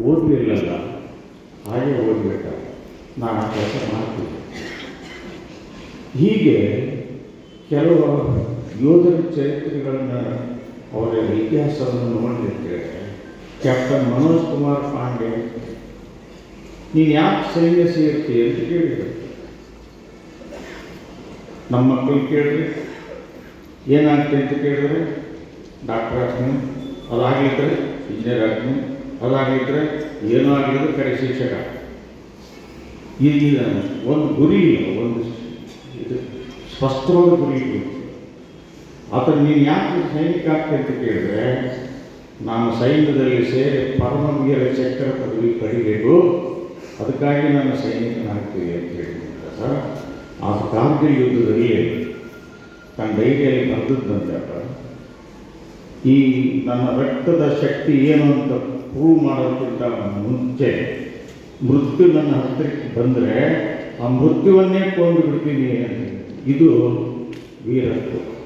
ಓದಲಿಲ್ಲಲ್ಲ, ಹಾಗೆ ಓದಬೇಕ ನಾನು ಆ ಕೆಲಸ ಮಾಡ್ತೀನಿ. ಹೀಗೆ ಕೆಲವು ಯೋಧರ ಚರಿತ್ರೆಗಳನ್ನು ಅವರ ಇತಿಹಾಸವನ್ನು ನೋಡಲಿಕ್ಕೆ ಕ್ಯಾಪ್ಟನ್ ಮನೋಜ್ ಕುಮಾರ್ ಪಾಂಡೆ ನೀನು ಯಾಕೆ ಸೈನ್ಯ ಸೇರ್ತಿ ಅಂತ ಕೇಳಿದರು. ನಮ್ಮ ಮಕ್ಕಳು ಕೇಳಿದ್ರೆ. ಏನಾಗ್ತದೆ ಅಂತ ಕೇಳಿದ್ರೆ? ಡಾಕ್ಟರ್ ಆಗ್ತೀನಿ, ಅದಾಗಲಿದ್ರೆ, ಇಂಜಿನಿಯರ್ ಆಗ್ತೀನಿ ಅದಾಗಲಿದ್ರೆ ಏನೂ ಆಗಲಿದ್ರೆ ಕಡೆ ಶಿಕ್ಷಕ. ಈಗ ಒಂದು ಗುರಿ ಒಂದು ಇದು ಸ್ಪಷ್ಟವಾದ ಗುರಿ ಆತ ನೀನು ಯಾಕೆ ಸೈನಿಕ ಆಗ್ತಿ ಅಂತ ಕೇಳಿದ್ರೆ ನಾನು ಸೈನ್ಯದಲ್ಲಿ ಸೇರಿ ಪರಮವೀರ ಚಕ್ರ ಪದವಿ ಪಡಿಬೇಕು, ಅದಕ್ಕಾಗಿ ನಾನು ಸೈನಿಕನಾಗ್ತೀವಿ ಅಂತ ಹೇಳಿದ ಆ ಕಾರ್ಗಿಲ್ ಯುದ್ಧದಲ್ಲಿ ತನ್ನ ಡೈರಿಯಲ್ಲಿ ಬರೆದದ್ದಂತ ಈ ನನ್ನ ರಕ್ತದ ಶಕ್ತಿ ಏನು ಅಂತ ಪ್ರೂವ್ ಮಾಡೋದಕ್ಕಿಂತ ಮುಂಚೆ ಮೃತ್ಯು ನನ್ನ ಹತ್ತಿರಕ್ಕೆ ಬಂದರೆ ಆ ಮೃತ್ಯುವನ್ನೇ ಕೊಂದು ಬಿಡ್ತೀನಿ ಅಂತ ಇದು ವೀರತ್ವ.